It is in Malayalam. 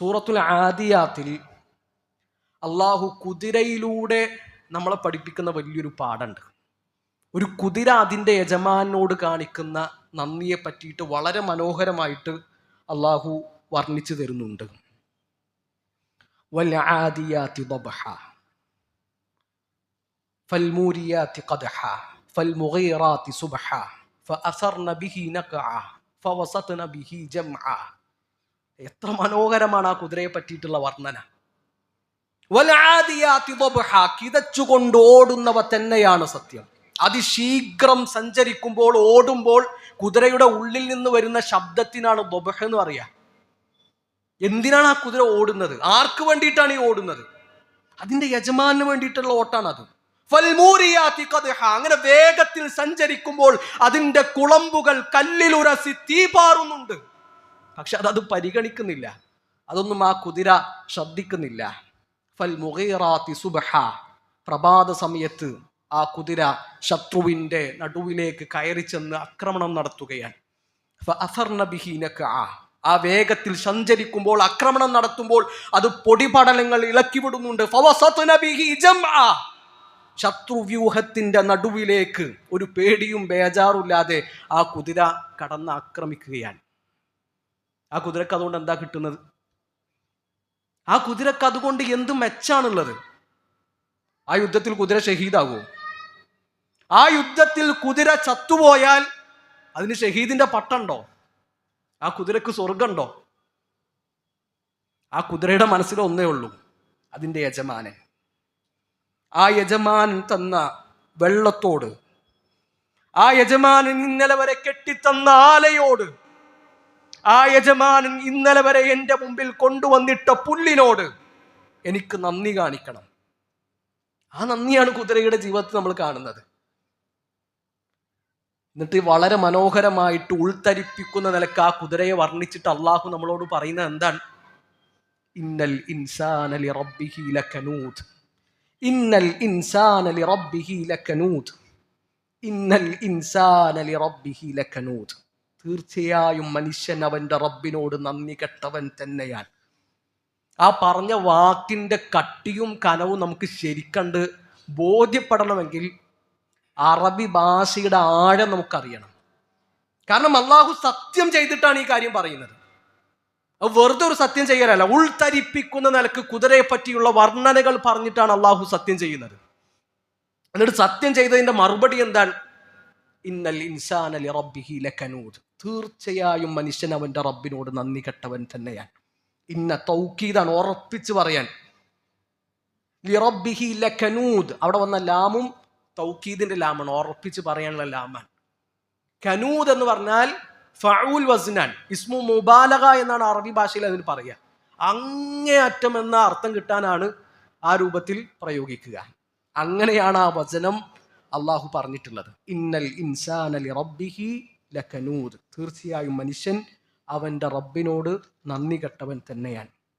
സൂറത്തുൽ ആദിയാത്തിൽ അള്ളാഹു കുതിരയിലൂടെ നമ്മളെ പഠിപ്പിക്കുന്ന വലിയൊരു പാഠമുണ്ട് ഒരു കുതിര അതിൻ്റെ യജമാനോട് കാണിക്കുന്ന നന്ദിയെ പറ്റിയിട്ട് വളരെ മനോഹരമായിട്ട് അള്ളാഹു വർണ്ണിച്ചു തരുന്നുണ്ട് والعاديات ضبحا فالموريات قدحا فالمغيرات سبحا فأثرن به نقعا فوسطن به جمعا എത്ര മനോഹരമാണ് ആ കുതിരയെ പറ്റിയിട്ടുള്ള വർണന. കിതച്ചുകൊണ്ട് ഓടുന്നവ തന്നെയാണ് സത്യം. അതിശീഘ്രം സഞ്ചരിക്കുമ്പോൾ ഓടുമ്പോൾ കുതിരയുടെ ഉള്ളിൽ നിന്ന് വരുന്ന ശബ്ദത്തിനാണ് ബൊബഹ എന്ന് പറയാ. എന്തിനാണ് ആ കുതിര ഓടുന്നത്? ആർക്ക് വേണ്ടിയിട്ടാണ് ഈ ഓടുന്നത്? അതിന്റെ യജമാനു വേണ്ടിയിട്ടുള്ള ഓട്ടാണത് അങ്ങനെ വേഗത്തിൽ സഞ്ചരിക്കുമ്പോൾ അതിന്റെ കുളമ്പുകൾ കല്ലിലുരസി തീ പാറുന്നുണ്ട് പക്ഷെ അതത് പരിഗണിക്കുന്നില്ല. അതൊന്നും ആ കുതിര ശ്രദ്ധിക്കുന്നില്ല. ഫൽ മുഗീറാത്തി സുബഹ. പ്രഭാത സമയത്ത് ആ കുതിര ശത്രുവിന്റെ നടുവിലേക്ക് കയറി ചെന്ന് ആക്രമണം നടത്തുകയാണ്. അഫർണബിഹീനക്ക് ബിഹി നഖഅ. ആ വേഗത്തിൽ സഞ്ചരിക്കുമ്പോൾ ആക്രമണം നടത്തുമ്പോൾ അത് പൊടിപടലങ്ങൾ ഇളക്കി വിടുന്നുണ്ട്. ഫവസത്ന ബിഹി ജംഅ. ശത്രുവ്യൂഹത്തിന്റെ നടുവിലേക്ക് ഒരു പേടിയും ബേജാറുമില്ലാതെ ആ കുതിര കടന്ന് ആക്രമിക്കുകയാണ്. ആ കുതിരക്ക് അതുകൊണ്ട് എന്താ കിട്ടുന്നത്? ആ കുതിരക്ക് അതുകൊണ്ട് എന്ത് മെച്ചാണുള്ളത്? ആ യുദ്ധത്തിൽ കുതിര ഷഹീദാകുമോ? ആ യുദ്ധത്തിൽ കുതിര ചത്തുപോയാൽ അതിന് ഷഹീദിന്റെ പട്ടുണ്ടോ? ആ കുതിരക്ക് സ്വർഗമുണ്ടോ ആ കുതിരയുടെ മനസ്സിൽ ഒന്നേ ഉള്ളൂ അതിന്റെ യജമാനൻ. ആ യജമാനൻ തന്ന വെള്ളത്തോട് ആ യജമാനൻ ഇന്നലെ വരെ കെട്ടിത്തന്ന ആലയോട് ആ യജമാനൻ ഇന്നലെ വരെ എന്റെ മുമ്പിൽ കൊണ്ടുവന്നിട്ട പുല്ലിനോട് എനിക്ക് നന്ദി കാണിക്കണം. ആ നന്ദിയാണ് കുതിരയുടെ ജീവിതത്തിൽ നമ്മൾ കാണുന്നത്. എന്നിട്ട് വളരെ മനോഹരമായിട്ട് ഉൾത്തരിപ്പിക്കുന്ന നിലയ്ക്ക് ആ കുതിരയെ വർണിച്ചിട്ട് അള്ളാഹു നമ്മളോട് പറയുന്നത് എന്താണ്? ഇന്നൽ ഇൻസാനലി റബ്ബിഹി ലകനൂദ് ഇന്നൽ ഇൻസാനലി റബ്ബിഹി ലകനൂദ് ഇന്നൽ ഇൻസാനലി റബ്ബിഹി ലകനൂദ് തീർച്ചയായും മനുഷ്യൻ അവന്റെ റബ്ബിനോട് നന്ദി കെട്ടവൻ തന്നെയാണ്. ആ പറഞ്ഞ വാക്കിന്റെ കട്ടിയും കനവും നമുക്ക് ശരിക്കണ്ട് ബോധ്യപ്പെടണമെങ്കിൽ അറബി ഭാഷയുടെ ആഴം നമുക്കറിയണം. കാരണം അള്ളാഹു സത്യം ചെയ്തിട്ടാണ് ഈ കാര്യം പറയുന്നത്. വെറുതെ ഒരു സത്യം ചെയ്യലല്ല ഉൾത്തരിപ്പിക്കുന്ന നിലയ്ക്ക് കുതിരയെ പറ്റിയുള്ള വർണനകൾ പറഞ്ഞിട്ടാണ് അള്ളാഹു സത്യം ചെയ്യുന്നത്. എന്നിട്ട് സത്യം ചെയ്തതിന്റെ മറുപടി എന്താണ്? ഇന്നൽ ഇൻസാൻ അലി റബ്ബിഹി ലക്കനൂദ് തീർച്ചയായും മനുഷ്യൻ അവന്റെ റബ്ബിനോട് നന്ദി കെട്ടവൻ തന്നെയാണ്. ഇന്ന തൗക്കീദാണ് ഉറപ്പിച്ച് പറയാൻ. ലിറബിഹി ലനൂദ് അവിടെ വന്ന ലാമും തൗക്കീദിന്റെ ലാമാണ് ഉറപ്പിച്ച് പറയാനുള്ള ലാമാണ്. കനൂദ് എന്ന് പറഞ്ഞാൽ ഫഊൽ വസ്നാൻ ഇസ്മു മുബാലക എന്നാണ് അറബി ഭാഷയിൽ അതിന് പറയുക. അങ്ങേയറ്റം എന്ന അർത്ഥം കിട്ടാനാണ് ആ രൂപത്തിൽ പ്രയോഗിക്കുക. അങ്ങനെയാണ് ആ വചനം അള്ളാഹു പറഞ്ഞിട്ടുള്ളത്. ഇന്നൽ ഇൻസാൻ അലി റബ്ബിഹി ലക്കനൂദ് തീർച്ചയായും മനുഷ്യൻ അവന്റെ റബ്ബിനോട് നന്ദി കെട്ടവൻ തന്നെയാണ്.